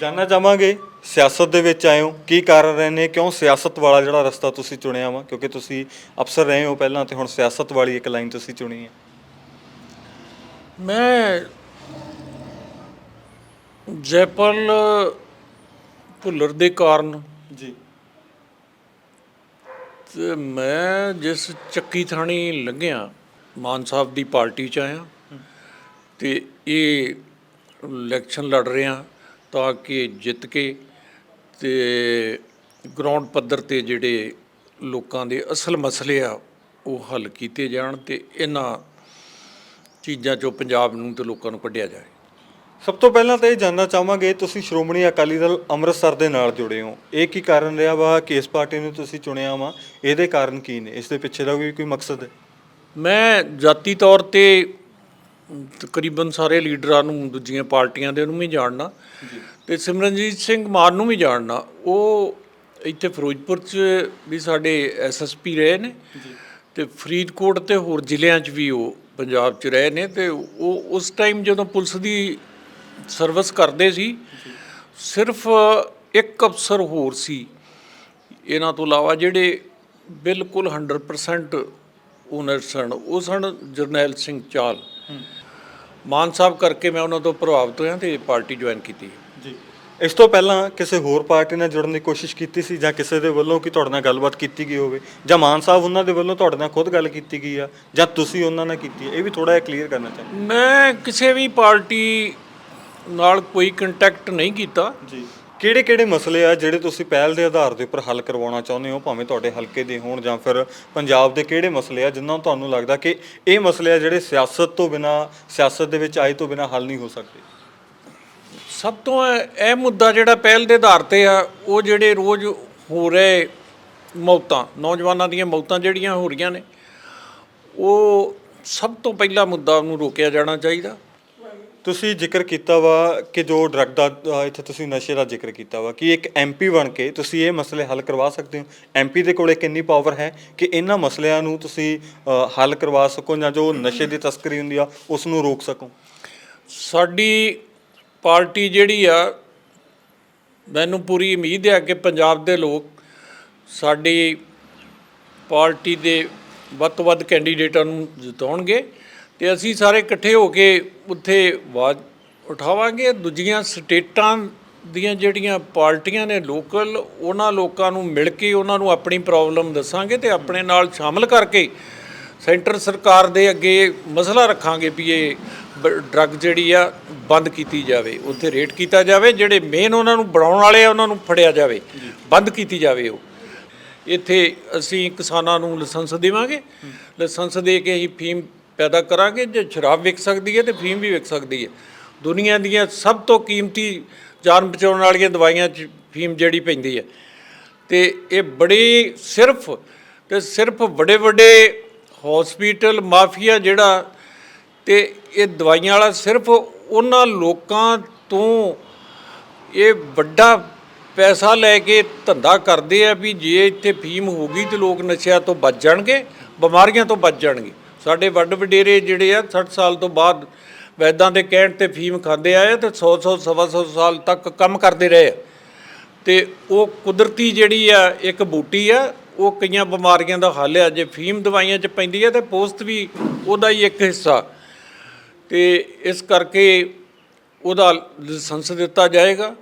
ਜਾਨਣਾ ਚਾਹਾਂਗੇ ਸਿਆਸਤ ਦੇ ਵਿੱਚ ਆਏ ਹੋ ਕੀ ਕਾਰਨ ਰਹੇ ਨੇ ਕਿਉਂ ਸਿਆਸਤ ਵਾਲਾ ਜਿਹੜਾ ਰਸਤਾ ਤੁਸੀਂ ਚੁਣਿਆ ਵਾ? ਕਿਉਂਕਿ ਤੁਸੀਂ ਅਫਸਰ ਰਹੇ ਹੋ ਪਹਿਲਾਂ ਤੇ ਹੁਣ ਸਿਆਸਤ ਵਾਲੀ ਇੱਕ ਲਾਈਨ ਤੁਸੀਂ ਚੁਣੀ ਹੈ। ਮੈਂ ਜੈਪਾਲ ਭੁੱਲਰ ਦੇ ਕਾਰਨ ਜੀ। ਤੇ ਮੈਂ ਜਿਸ ਚੱਕੀ ਥਾਣੀ ਲੰਘਿਆ ਮਾਨ ਸਾਹਿਬ ਦੀ ਪਾਰਟੀ ਚ ਆਇਆ। ਤੇ ਇਹ ਇਲੈਕਸ਼ਨ ਲੜ ਰਿਹਾ। ਤਾਂ ਕਿ ਜਿੱਤ ਕੇ ਤੇ ਗਰਾਊਂਡ ਪੱਧਰ ਤੇ ਜਿਹੜੇ ਲੋਕਾਂ ਦੇ ਅਸਲ ਮਸਲੇ ਆ ਉਹ ਹੱਲ ਕੀਤੇ ਜਾਣ ਤੇ ਇਹਨਾਂ ਚੀਜ਼ਾਂ ਚੋਂ ਪੰਜਾਬ ਨੂੰ ਤੇ ਲੋਕਾਂ ਨੂੰ ਕੱਢਿਆ ਜਾਏ। ਸਭ ਤੋਂ ਪਹਿਲਾਂ ਤਾਂ ਇਹ ਜਾਨਣਾ ਚਾਹਾਂਗੇ ਤੁਸੀਂ ਸ਼੍ਰੋਮਣੀ ਅਕਾਲੀ ਦਲ ਅੰਮ੍ਰਿਤਸਰ ਦੇ ਨਾਲ ਜੁੜੇ ਹੋ। ਇਹ ਕੀ ਕਾਰਨ ਰਿਹਾ ਵਾ? ਕਿ ਇਸ ਪਾਰਟੀ ਨੂੰ ਤੁਸੀਂ ਚੁਣਿਆ ਵਾ? ਇਹਦੇ ਕਾਰਨ ਕੀ ਨੇ? ਇਸ ਦੇ ਪਿੱਛੇ ਦਾ ਵੀ ਕੋਈ ਮਕਸਦ ਹੈ? ਮੈਂ ਜਾਤੀ ਤੌਰ ਤੇ ਤਕਰੀਬਨ ਸਾਰੇ ਲੀਡਰਾਂ ਨੂੰ ਦੂਜੀਆਂ ਪਾਰਟੀਆਂ ਦੇ ਨੂੰ ਵੀ ਜਾਣਦਾ ਤੇ ਸਿਮਰਨਜੀਤ ਸਿੰਘ ਮਾਨ ਨੂੰ ਵੀ ਜਾਣਦਾ ਉਹ ਇੱਥੇ ਫਿਰੋਜ਼ਪੁਰ 'ਚ ਵੀ ਸਾਡੇ ਐਸਐਸਪੀ ਰਹੇ ਨੇ ਤੇ ਫਰੀਦਕੋਟ ਤੇ ਹੋਰ ਜ਼ਿਲ੍ਹਿਆਂ 'ਚ ਵੀ ਉਹ ਪੰਜਾਬ 'ਚ ਰਹੇ ਨੇ ਤੇ ਉਹ ਉਸ ਟਾਈਮ ਜਦੋਂ ਪੁਲਿਸ ਦੀ ਸਰਵਿਸ ਕਰਦੇ ਸੀ ਸਿਰਫ ਇੱਕ ਅਫਸਰ ਹੋਰ ਸੀ। ਇਹਨਾਂ ਤੋਂ ਇਲਾਵਾ ਜਿਹੜੇ ਬਿਲਕੁਲ 100% ਓਨਰ ਸਨ ਉਹ ਸਨ ਜਰਨੈਲ ਸਿੰਘ ਚਾਲ। ਮਾਨ ਸਾਹਿਬ ਕਰਕੇ ਮੈਂ ਉਹਨਾਂ ਤੋਂ ਪ੍ਰਭਾਵਿਤ ਹੋਇਆ ਤੇ ਪਾਰਟੀ ਜੁਆਇਨ ਕੀਤੀ। ਜੀ। ਇਸ ਤੋਂ ਪਹਿਲਾਂ ਕਿਸੇ ਹੋਰ ਪਾਰਟੀ ਨਾਲ ਜੁੜਨ ਦੀ ਕੋਸ਼ਿਸ਼ ਕੀਤੀ ਸੀ ਜਾਂ ਕਿਸੇ ਦੇ ਵੱਲੋਂ ਕਿ ਤੁਹਾਡੇ ਨਾਲ ਗੱਲਬਾਤ ਕੀਤੀ ਗਈ ਹੋਵੇ? ਜਾਂ ਮਾਨ ਸਾਹਿਬ ਉਹਨਾਂ ਦੇ ਵੱਲੋਂ ਤੁਹਾਡੇ ਨਾਲ ਖੁਦ ਗੱਲ ਕੀਤੀ ਗਈ ਆ? ਜਾਂ ਤੁਸੀਂ ਉਹਨਾਂ ਨਾਲ ਕੀਤੀ ਹੈ ਇਹ ਵੀ ਥੋੜਾ ਜਿਹਾ ਕਲੀਅਰ ਕਰਨਾ ਚਾਹੁੰਦਾ। ਮੈਂ ਕਿਸੇ ਵੀ ਪਾਰਟੀ ਨਾਲ ਕੋਈ ਕੰਟੈਕਟ ਨਹੀਂ ਕੀਤਾ। ਜੀ। ਕਿਹੜੇ ਕਿਹੜੇ ਮਸਲੇ ਆ ਜਿਹੜੇ ਤੁਸੀਂ ਪਹਿਲ ਦੇ ਆਧਾਰ ਦੇ ਉੱਪਰ ਹੱਲ ਕਰਵਾਉਣਾ ਚਾਹੁੰਦੇ ਹੋ? ਭਾਵੇਂ ਤੁਹਾਡੇ ਹਲਕੇ ਦੇ ਹੋਣ ਜਾਂ ਫਿਰ ਪੰਜਾਬ ਦੇ ਕਿਹੜੇ ਮਸਲੇ ਆ ਜਿਨ੍ਹਾਂ ਨੂੰ ਤੁਹਾਨੂੰ ਲੱਗਦਾ ਕਿ ਇਹ ਮਸਲੇ ਆ ਜਿਹੜੇ ਸਿਆਸਤ ਤੋਂ ਬਿਨਾ, ਸਿਆਸਤ ਦੇ ਵਿੱਚ ਆਏ ਤੋਂ ਬਿਨਾ ਹੱਲ ਨਹੀਂ ਹੋ ਸਕਦੇ? ਸਭ ਤੋਂ ਇਹ ਇਹ ਮੁੱਦਾ ਜਿਹੜਾ ਪਹਿਲ ਦੇ ਆਧਾਰ ਤੇ ਆ, ਉਹ ਜਿਹੜੇ ਰੋਜ਼ ਹੋ ਰਹੇ ਮੌਤਾਂ, ਨੌਜਵਾਨਾਂ ਦੀਆਂ ਮੌਤਾਂ ਜਿਹੜੀਆਂ ਹੋ ਰਹੀਆਂ ਨੇ, ਉਹ ਸਭ ਤੋਂ ਪਹਿਲਾ ਮੁੱਦਾ ਉਹਨੂੰ ਰੋਕਿਆ ਜਾਣਾ ਚਾਹੀਦਾ। ਤੁਸੀਂ ਜ਼ਿਕਰ ਕੀਤਾ ਵਾ ਕਿ ਜੋ ਡਰੱਗ ਦਾ ਅ, ਇੱਥੇ ਤੁਸੀਂ ਨਸ਼ੇ ਦਾ ਜ਼ਿਕਰ ਕੀਤਾ ਵਾ ਕਿ ਇੱਕ ਐਮਪੀ ਬਣ ਕੇ ਤੁਸੀਂ ਇਹ ਮਸਲੇ ਹੱਲ ਕਰਵਾ ਸਕਦੇ ਹੋ। ਐਮਪੀ ਦੇ ਕੋਲੇ ਕਿੰਨੀ ਪਾਵਰ ਹੈ ਕਿ ਇਹਨਾਂ ਮਸਲਿਆਂ ਨੂੰ ਤੁਸੀਂ ਅ, ਹੱਲ ਕਰਵਾ ਸਕੋ ਜਾਂ ਜੋ ਨਸ਼ੇ ਦੀ ਤਸਕਰੀ ਹੁੰਦੀ ਆ ਉਸ ਨੂੰ ਰੋਕ ਸਕੋ। ਸਾਡੀ ਪਾਰਟੀ ਜਿਹੜੀ ਆ ਮੈਨੂੰ ਪੂਰੀ ਉਮੀਦ ਹੈ ਕਿ ਪੰਜਾਬ ਦੇ ਲੋਕ ਸਾਡੀ ਪਾਰਟੀ ਦੇ ਵੱਧ ਤੋਂ ਵੱਧ ਕੈਂਡੀਡੇਟਾਂ ਨੂੰ ਜਿਤਾਉਣਗੇ। ਤੇ ਅਸੀਂ ਸਾਰੇ ਇਕੱਠੇ ਹੋ ਕੇ ਉੱਥੇ ਆਵਾਜ਼ ਉਠਾਵਾਂਗੇ। ਦੂਜੀਆਂ ਸਟੇਟਾਂ ਦੀਆਂ ਜਿਹੜੀਆਂ ਪਾਰਟੀਆਂ ਨੇ ਲੋਕਲ, ਉਹਨਾਂ ਲੋਕਾਂ ਨੂੰ ਮਿਲ ਕੇ ਉਹਨਾਂ ਨੂੰ ਆਪਣੀ ਪ੍ਰੋਬਲਮ ਦੱਸਾਂਗੇ ਤੇ ਆਪਣੇ ਨਾਲ ਸ਼ਾਮਲ ਕਰਕੇ ਸੈਂਟਰ ਸਰਕਾਰ ਦੇ ਅੱਗੇ ਮਸਲਾ ਰੱਖਾਂਗੇ ਵੀ ਇਹ ਡਰੱਗ ਜਿਹੜੀ ਆ ਬੰਦ ਕੀਤੀ ਜਾਵੇ। ਉੱਥੇ ਰੇਟ ਕੀਤਾ ਜਾਵੇ, ਜਿਹੜੇ ਮੇਨ ਉਹਨਾਂ ਨੂੰ ਬਣਾਉਣ ਵਾਲੇ ਆ, ਉਹਨਾਂ ਨੂੰ ਫੜਿਆ ਜਾਵੇ। ਬੰਦ ਕੀਤੀ ਜਾਵੇ ਉਹ। ਇੱਥੇ ਅਸੀਂ ਕਿਸਾਨਾਂ ਨੂੰ ਲਾਇਸੈਂਸ ਦੇਵਾਂਗੇ। ਲਾਇਸੈਂਸ ਦੇ ਕੇ ਅਸੀਂ ਫੀਮ ਪੈਦਾ ਕਰਾਂਗੇ, ਜੇ ਸ਼ਰਾਬ ਵਿਕ ਸਕਦੀ ਹੈ ਤੇ ਫੀਮ ਵੀ ਵਿਕ ਸਕਦੀ ਹੈ। ਦੁਨੀਆ ਦੀਆਂ ਸਭ ਤੋਂ ਕੀਮਤੀ ਜਾਨ ਬਚਾਉਣ ਵਾਲੀਆਂ ਦਵਾਈਆਂ 'ਚ ਫੀਮ ਜਿਹੜੀ ਪੈਂਦੀ ਹੈ। ਤੇ ਇਹ ਬੜੀ ਸਿਰਫ ਤੇ ਸਿਰਫ ਵੱਡੇ ਵੱਡੇ ਹਸਪੀਟਲ ਮਾਫੀਆ ਜਿਹੜਾ ਤੇ ਇਹ ਦਵਾਈਆਂ ਵਾਲਾ ਸਿਰਫ ਉਹਨਾਂ ਲੋਕਾਂ ਤੋਂ ਇਹ ਵੱਡਾ ਪੈਸਾ ਲੈ ਕੇ ਧੰਦਾ ਕਰਦੇ ਆ ਵੀ ਜੇ ਇੱਥੇ ਫੀਮ ਹੋਗੀ ਤੇ ਲੋਕ ਨਸ਼ਿਆਂ ਤੋਂ ਬਚ ਜਾਣਗੇ, ਬਿਮਾਰੀਆਂ ਤੋਂ ਬਚ ਜਾਣਗੇ। ਸਾਡੇ ਵੱਡ ਵਡੇਰੇ ਜਿਹੜੇ ਆ 60 ਸਾਲ ਤੋਂ ਬਾਅਦ ਵੈਦਾਂ ਦੇ ਕਹਿਣ ਤੇ ਫੀਮ ਖਾਂਦੇ ਆਏ ਤੇ 100 100 ਸਵਾ ਸੌ ਸਾਲ ਤੱਕ ਕੰਮ ਕਰਦੇ ਰਹੇ ਆ। ਤੇ ਉਹ ਕੁਦਰਤੀ ਜਿਹੜੀ ਆ, ਇੱਕ ਬੂਟੀ ਆ, ਉਹ ਕਈਆਂ ਬਿਮਾਰੀਆਂ ਦਾ ਹੱਲ ਆ। ਜੇ ਫੀਮ ਦਵਾਈਆਂ 'ਚ ਪੈਂਦੀ ਹੈ ਤੇ ਪੋਸਤ ਵੀ ਉਹਦਾ ਹੀ ਇੱਕ ਹਿੱਸਾ। ਤੇ ਇਸ ਕਰਕੇ ਉਹਦਾ ਲਾਇਸੈਂਸ ਦਿੱਤਾ ਜਾਏਗਾ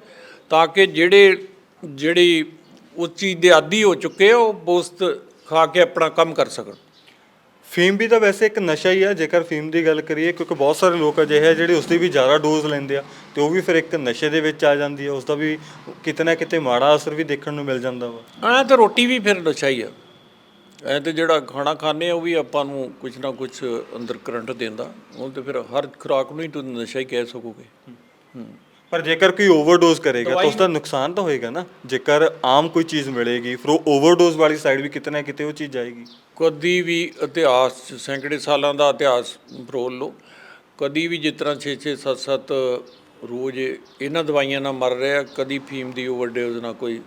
ਤਾਂ ਕਿ ਜਿਹੜੇ, ਜਿਹੜੀ ਉਸ ਚੀਜ਼ ਦੇ ਆਦੀ ਹੋ ਚੁੱਕੇ ਆ, ਉਹ ਪੋਸਤ ਖਾ ਕੇ ਆਪਣਾ ਕੰਮ ਕਰ ਸਕਣ। ਫੀਮ ਵੀ ਤਾਂ ਵੈਸੇ ਇੱਕ ਨਸ਼ਾ ਹੀ ਆ ਜੇਕਰ ਫੀਮ ਦੀ ਗੱਲ ਕਰੀਏ ਕਿਉਂਕਿ ਬਹੁਤ ਸਾਰੇ ਲੋਕ ਅਜਿਹੇ ਆ ਜਿਹੜੇ ਉਸ ਦੀ ਵੀ ਜ਼ਿਆਦਾ ਡੋਜ਼ ਲੈਂਦੇ ਆ ਤੇ ਉਹ ਵੀ ਫਿਰ ਇੱਕ ਨਸ਼ੇ ਦੇ ਵਿੱਚ ਆ ਜਾਂਦੀ ਆ ਉਸ ਦਾ ਵੀ ਕਿਤੇ ਨਾ ਕਿਤੇ ਮਾੜਾ ਅਸਰ ਵੀ ਦੇਖਣ ਨੂੰ ਮਿਲ ਜਾਂਦਾ ਵਾ। ਐ ਤਾਂ ਰੋਟੀ ਵੀ ਫਿਰ ਨਸ਼ਾ ਹੀ ਆ। ਐ ਤੇ ਜਿਹੜਾ ਖਾਣਾ ਖਾਂਦੇ ਆ ਉਹ ਵੀ ਆਪਾਂ ਨੂੰ ਕੁਝ ਨਾ ਕੁਝ ਅੰਦਰ ਕਰੰਟ ਦਿੰਦਾ ਉਹ ਤੇ ਫਿਰ ਹਰ ਖੁਰਾਕ ਨੂੰ ਹੀ ਤੁਸੀਂ ਨਸ਼ਾ ਹੀ ਕਹਿ ਸਕੋਗੇ। ਪਰ ਜੇਕਰ ਕੋਈ ਓਵਰਡੋਜ਼ ਕਰੇਗਾ ਤਾਂ ਉਸ ਦਾ ਨੁਕਸਾਨ ਤਾਂ ਹੋਏਗਾ ਨਾ। ਜੇਕਰ ਆਮ ਕੋਈ ਚੀਜ਼ ਮਿਲੇਗੀ ਫਿਰ ਉਹ ਓਵਰਡੋਜ਼ ਵਾਲੀ ਸਾਈਡ ਵੀ ਕਿਤੇ ਨਾ ਕਿਤੇ ਉਹ ਚੀਜ਼ ਜਾਏਗੀ। ਕਦੀ ਵੀ ਇਤਿਹਾਸ 'ਚ ਸੈਂਕੜੇ ਸਾਲਾਂ ਦਾ ਇਤਿਹਾਸ ਫਰੋਲ ਲਓ। ਕਦੀ ਵੀ ਜਿਸ ਤਰ੍ਹਾਂ 6 6 7 7 ਰੋਜ਼ ਇਹਨਾਂ ਦਵਾਈਆਂ ਨਾਲ ਮਰ ਰਿਹਾ, ਕਦੀ ਫੀਮ ਦੀ ਓਵਰਡੋਜ਼ ਨਾਲ ਕੋਈ